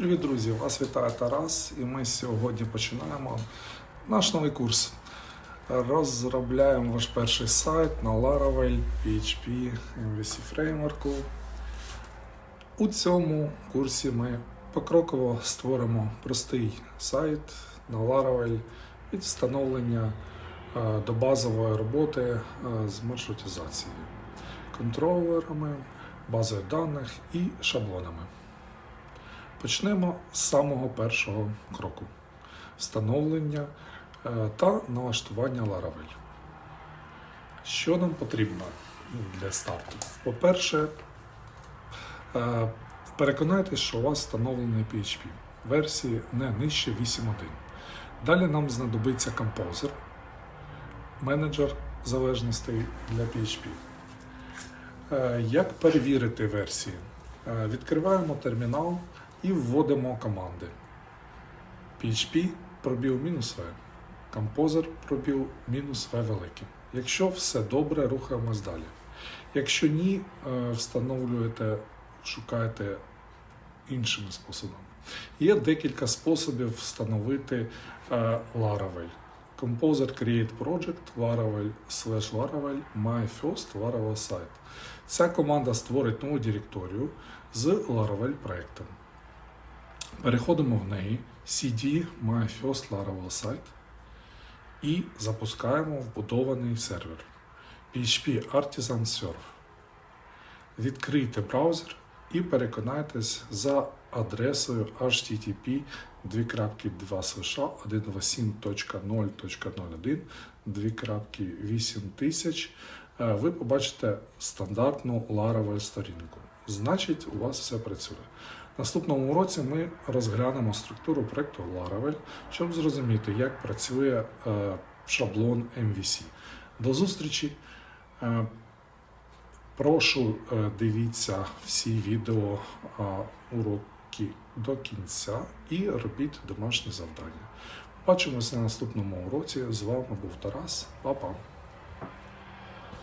Привіт, друзі! Вас вітає Тарас, і ми сьогодні починаємо наш новий курс. Розробляємо ваш перший сайт на Laravel, PHP, MVC Framework. У цьому курсі ми покроково створимо простий сайт на Laravel від встановлення е, до базової роботи е, з маршрутизацією, контролерами, базою даних і шаблонами. Почнемо з самого першого кроку встановлення е, та налаштування Laravel. Що нам потрібно для старту? По-перше, е, переконайтеся, що у вас встановлений PHP версії не нижче 8.1. Далі нам знадобиться композер, менеджер залежностей для PHP. Е, Як перевірити версії? Відкриваємо термінал і вводимо команди. PHP пробіл мінус V, Composer пробіл мінус V великий. Якщо все добре, рухаємось далі. Якщо ні, е, встановлюєте, шукаєте іншими способами. Є декілька способів встановити е, Laravel. Composer Create Project, Laravel, slash Laravel, My First Laravel Site. Ця команда створить нову директорію з Laravel проектом. Переходимо в неї cd My First Laravel Site і запускаємо вбудований сервер PHP Artisan Serve. Відкрийте браузер і переконайтесь за адресою http 127.0.01 2.8000 Е, ви побачите стандартну Laravel сторінку. Значить, у вас все працює. Наступному уроці ми розглянемо структуру проекту Laravel, щоб зрозуміти, як працює е, шаблон MVC. До зустрічі! Е, Прошу е, дивіться всі відео уроки до кінця і робіть домашні завдання. Бачимося на наступному уроці. З вами був Тарас. Па-па!